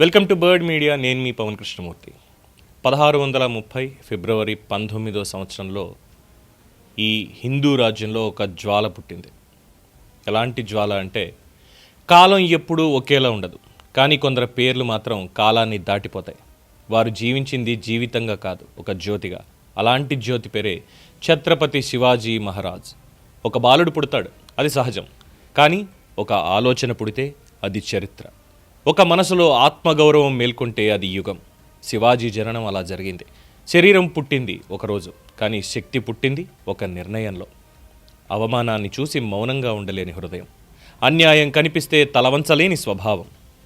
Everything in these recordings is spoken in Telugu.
వెల్కమ్ టు బర్డ్ మీడియా నేను మీ పవన్ కృష్ణమూర్తి. పదహారు వందల ముప్పై ఫిబ్రవరి పంతొమ్మిదో సంవత్సరంలో ఈ హిందూ రాజ్యంలో ఒక జ్వాల పుట్టింది. ఎలాంటి జ్వాల అంటే కాలం ఎప్పుడూ ఒకేలా ఉండదు కానీ కొందరు పేర్లు మాత్రం కాలాన్ని దాటిపోతాయి. వారు జీవించింది జీవితంగా కాదు ఒక జ్యోతిగా. అలాంటి జ్యోతి పేరే ఛత్రపతి శివాజీ మహారాజ్. ఒక బాలుడు పుడతాడు అది సహజం కానీ ఒక ఆలోచన పుడితే అది చరిత్ర. ఒక మనసులో ఆత్మగౌరవం మేల్కొంటే అది యుగం. శివాజీ జననం అలా జరిగింది. శరీరం పుట్టింది ఒకరోజు కానీ శక్తి పుట్టింది ఒక నిర్ణయంలో. అవమానాన్ని చూసి మౌనంగా ఉండలేని హృదయం. అన్యాయం కనిపిస్తే తలవంచలేని స్వభావం.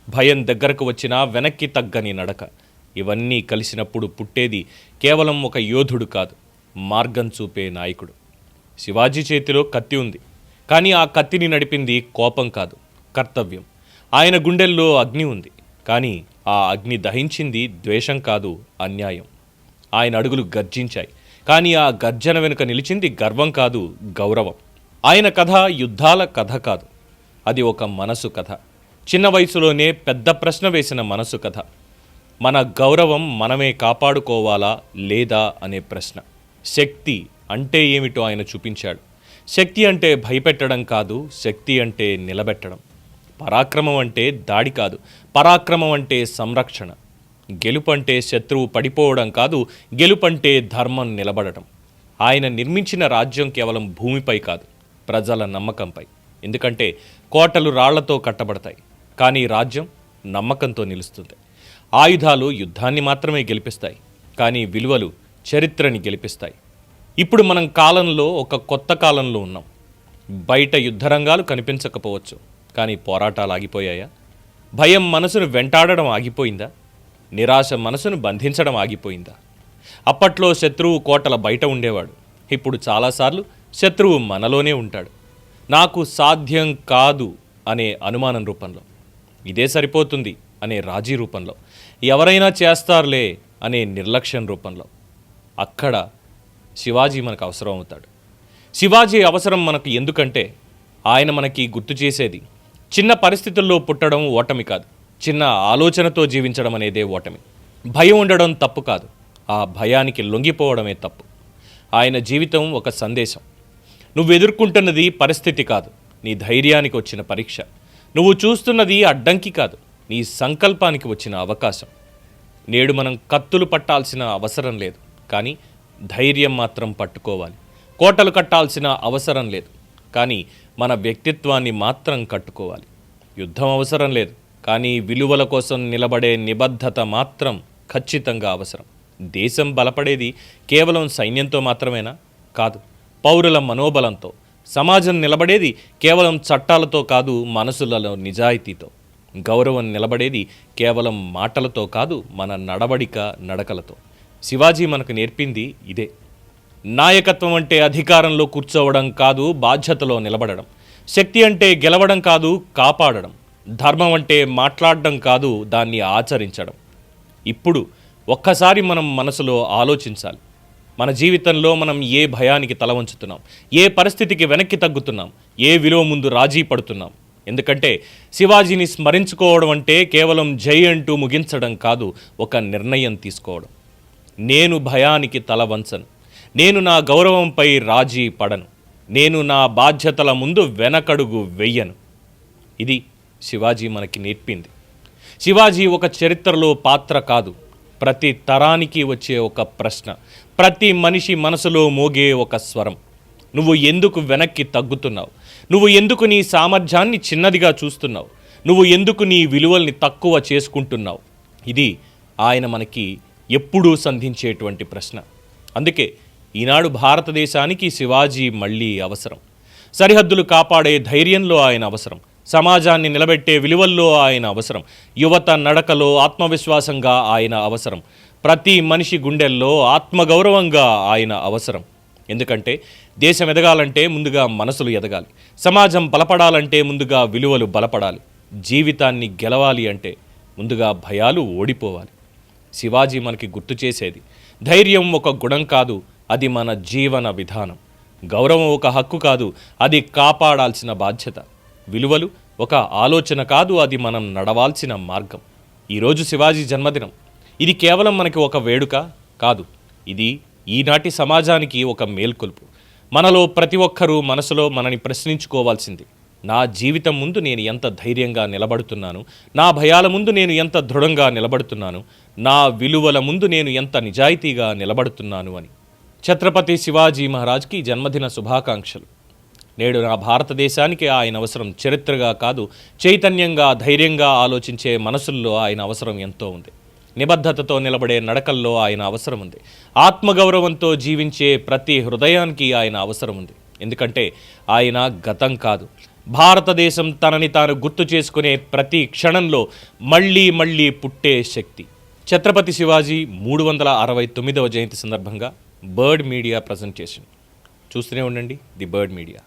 భయం దగ్గరకు వచ్చినా వెనక్కి తగ్గని నడక. ఇవన్నీ కలిసినప్పుడు పుట్టేది కేవలం ఒక యోధుడు కాదు మార్గం చూపే నాయకుడు. శివాజీ చేతిలో కత్తి ఉంది కానీ ఆ కత్తిని నడిపింది కోపం కాదు కర్తవ్యం. ఆయన గుండెల్లో అగ్ని ఉంది. కానీ ఆ అగ్ని దహించింది ద్వేషం కాదు అన్యాయం. ఆయన అడుగులు గర్జించాయి. కానీ ఆ గర్జన వెనుక నిలిచింది గర్వం కాదు గౌరవం. ఆయన కథ యుద్ధాల కథ కాదు. అది ఒక మనసు కథ. చిన్న వయసులోనే పెద్ద ప్రశ్న వేసిన మనసు కథ. మన గౌరవం మనమే కాపాడుకోవాలా లేదా అనే ప్రశ్న. శక్తి అంటే ఏమిటో ఆయన చూపించాడు. శక్తి అంటే భయపెట్టడం కాదు శక్తి అంటే నిలబెట్టడం. పరాక్రమం అంటే దాడి కాదు. పరాక్రమం అంటే సంరక్షణ. గెలుపంటే శత్రువు పడిపోవడం కాదు గెలుపంటే ధర్మం నిలబడటం. ఆయన నిర్మించిన రాజ్యం కేవలం భూమిపై కాదు ప్రజల నమ్మకంపై. ఎందుకంటే కోటలు రాళ్ళతో కట్టబడతాయి కానీ రాజ్యం నమ్మకంతో నిలుస్తుంది. ఆయుధాలు యుద్ధాన్ని మాత్రమే గెలిపిస్తాయి కానీ విలువలు చరిత్రని గెలిపిస్తాయి. ఇప్పుడు మనం కాలంలో ఒక కొత్త కాలంలో ఉన్నాం. బయట యుద్ధరంగాలు కనిపించకపోవచ్చు. కానీ పోరాటాలు ఆగిపోయాయా? భయం మనసును వెంటాడడం ఆగిపోయిందా? నిరాశ మనసును బంధించడం ఆగిపోయిందా? అప్పట్లో శత్రువు కోటల బయట ఉండేవాడు. ఇప్పుడు చాలాసార్లు శత్రువు మనలోనే ఉంటాడు. నాకు సాధ్యం కాదు అనే అనుమానం రూపంలో. ఇదే సరిపోతుంది అనే రాజీ రూపంలో. ఎవరైనా చేస్తారులే అనే నిర్లక్ష్యం రూపంలో. అక్కడ శివాజీ మనకు అవసరం అవుతాడు. శివాజీ అవసరం మనకు ఎందుకంటే ఆయన మనకి గుర్తు చేసేది చిన్న పరిస్థితుల్లో పుట్టడం ఓటమి కాదు. చిన్న ఆలోచనతో జీవించడం అనేదే ఓటమి. భయం ఉండడం తప్పు కాదు. ఆ భయానికి లొంగిపోవడమే తప్పు. ఆయన జీవితం ఒక సందేశం. నువ్వు ఎదుర్కొంటున్నది పరిస్థితి కాదు. నీ ధైర్యానికి వచ్చిన పరీక్ష. నువ్వు చూస్తున్నది అడ్డంకి కాదు. నీ సంకల్పానికి వచ్చిన అవకాశం. నేడు మనం కత్తులు పట్టాల్సిన అవసరం లేదు. కానీ ధైర్యం మాత్రం పట్టుకోవాలి. కోటలు కట్టాల్సిన అవసరం లేదు. కానీ మన వ్యక్తిత్వాన్ని మాత్రం కట్టుకోవాలి. యుద్ధం అవసరం లేదు కానీ విలువల కోసం నిలబడే నిబద్ధత మాత్రం ఖచ్చితంగా అవసరం. దేశం బలపడేది కేవలం సైన్యంతో మాత్రమేనా? కాదు పౌరుల మనోబలంతో. సమాజం నిలబడేది కేవలం చట్టాలతో కాదు మనసులలో నిజాయితీతో. గౌరవం నిలబడేది కేవలం మాటలతో కాదు మన నడవడిక నడకలతో. శివాజీ మనకు నేర్పింది ఇదే. నాయకత్వం అంటే అధికారంలో కూర్చోవడం కాదు బాధ్యతలో నిలబడడం. శక్తి అంటే గెలవడం కాదు కాపాడడం. ధర్మం అంటే మాట్లాడడం కాదు దాన్ని ఆచరించడం. ఇప్పుడు ఒక్కసారి మనం మనసులో ఆలోచించాలి. మన జీవితంలో మనం ఏ భయానికి తల వంచుతున్నాం? ఏ పరిస్థితికి వెనక్కి తగ్గుతున్నాం? ఏ విలువ ముందు రాజీ పడుతున్నాం? ఎందుకంటే శివాజీని స్మరించుకోవడం అంటే కేవలం జై అంటూ ముగించడం కాదు ఒక నిర్ణయం తీసుకోవడం. నేను భయానికి తల వంచను. నేను నా గౌరవంపై రాజీ పడను. నేను నా బాధ్యతల ముందు వెనకడుగు వెయ్యను ఇది శివాజీ మనకి నేర్పింది. శివాజీ ఒక చరిత్రలో పాత్ర కాదు. ప్రతి తరానికి వచ్చే ఒక ప్రశ్న. ప్రతి మనిషి మనసులో మోగే ఒక స్వరం. నువ్వు ఎందుకు వెనక్కి తగ్గుతున్నావు? నువ్వు ఎందుకు నీ సామర్థ్యాన్ని చిన్నదిగా చూస్తున్నావు? నువ్వు ఎందుకు నీ విలువల్ని తక్కువ చేసుకుంటున్నావు? ఇది ఆయన మనకి ఎప్పుడూ సంధించేటువంటి ప్రశ్న. అందుకే ఈనాడు భారతదేశానికి శివాజీ మళ్ళీ అవసరం. సరిహద్దులు కాపాడే ధైర్యంలో ఆయన అవసరం. సమాజాన్ని నిలబెట్టే విలువల్లో ఆయన అవసరం. యువత నడకలో ఆత్మవిశ్వాసంగా ఆయన అవసరం. ప్రతి మనిషి గుండెల్లో ఆత్మగౌరవంగా ఆయన అవసరం. ఎందుకంటే దేశం ఎదగాలంటే ముందుగా మనసులు ఎదగాలి. సమాజం బలపడాలంటే ముందుగా విలువలు బలపడాలి. జీవితాన్ని గెలవాలి అంటే ముందుగా భయాలు ఓడిపోవాలి. శివాజీ మనకి గుర్తు చేసేది ధైర్యం ఒక గుణం కాదు అది మన జీవన విధానం. గౌరవం ఒక హక్కు కాదు అది కాపాడాల్సిన బాధ్యత. విలువలు ఒక ఆలోచన కాదు అది మనం నడవాల్సిన మార్గం. ఈరోజు శివాజీ జన్మదినం. ఇది కేవలం మనకి ఒక వేడుక కాదు ఇది ఈనాటి సమాజానికి ఒక మేల్కొల్పు. మనలో ప్రతి ఒక్కరూ మనసులో మనని ప్రశ్నించుకోవాల్సింది. నా జీవితం ముందు నేను ఎంత ధైర్యంగా నిలబడుతున్నాను నా భయాల ముందు నేను ఎంత దృఢంగా నిలబడుతున్నాను నా విలువల ముందు నేను ఎంత నిజాయితీగా నిలబడుతున్నాను అని. ఛత్రపతి శివాజీ మహారాజ్కి జన్మదిన శుభాకాంక్షలు. నేడు నా భారతదేశానికి ఆయన అవసరం చరిత్రగా కాదు చైతన్యంగా ధైర్యంగా ఆలోచించే మనసుల్లో ఆయన అవసరం ఎంతో ఉంది. నిబద్ధతతో నిలబడే నడకల్లో ఆయన అవసరం ఉంది. ఆత్మగౌరవంతో జీవించే ప్రతి హృదయానికి ఆయన అవసరం ఉంది. ఎందుకంటే ఆయన గతం కాదు. భారతదేశం తనని తాను గుర్తు చేసుకునే ప్రతి క్షణంలో మళ్ళీ మళ్ళీ పుట్టే శక్తి. ఛత్రపతి శివాజీ మూడు వందల అరవై తొమ్మిదవ జయంతి సందర్భంగా బర్డ్ మీడియా ప్రజెంటేషన్. చూస్తూనే ఉండండి ది బర్డ్ మీడియా.